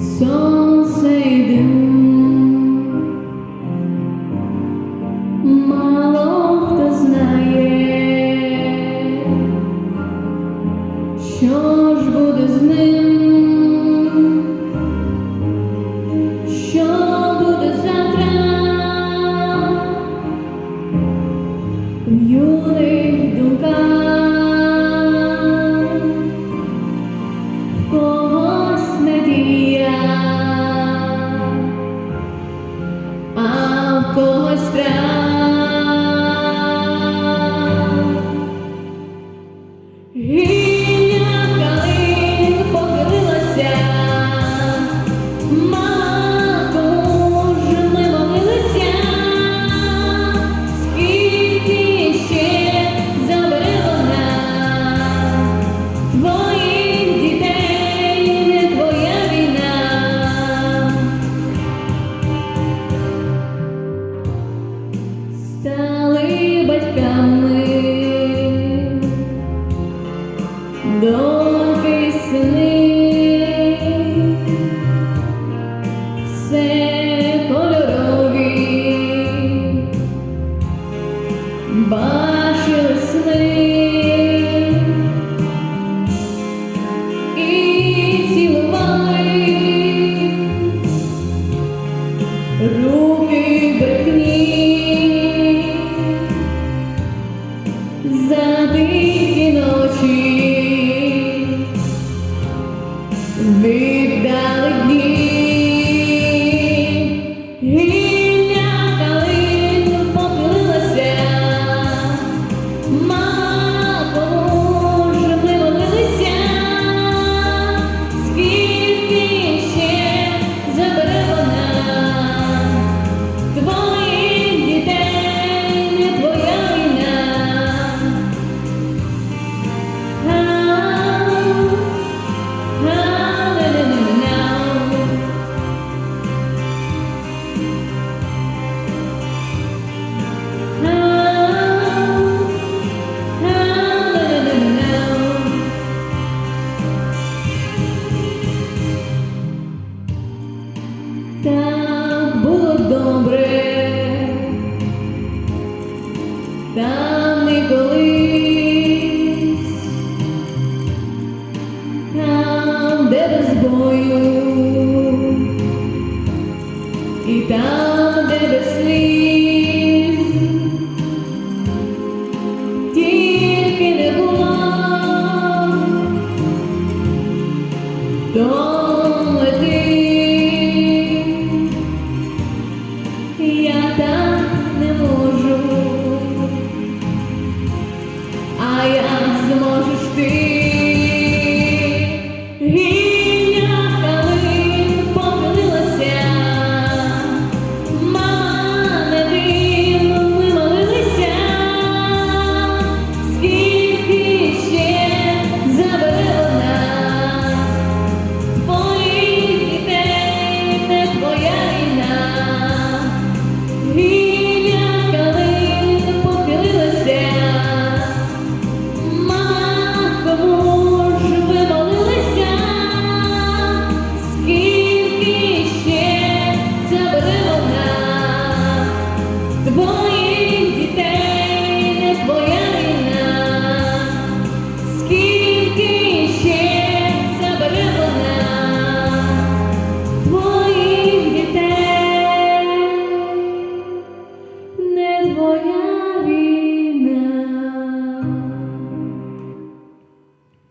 сонце йде, мало хто знає, що ж буде з ним, що когось страх. Ruby. Так було добре, там не колись, там, де без бою, і там, де тільки не було.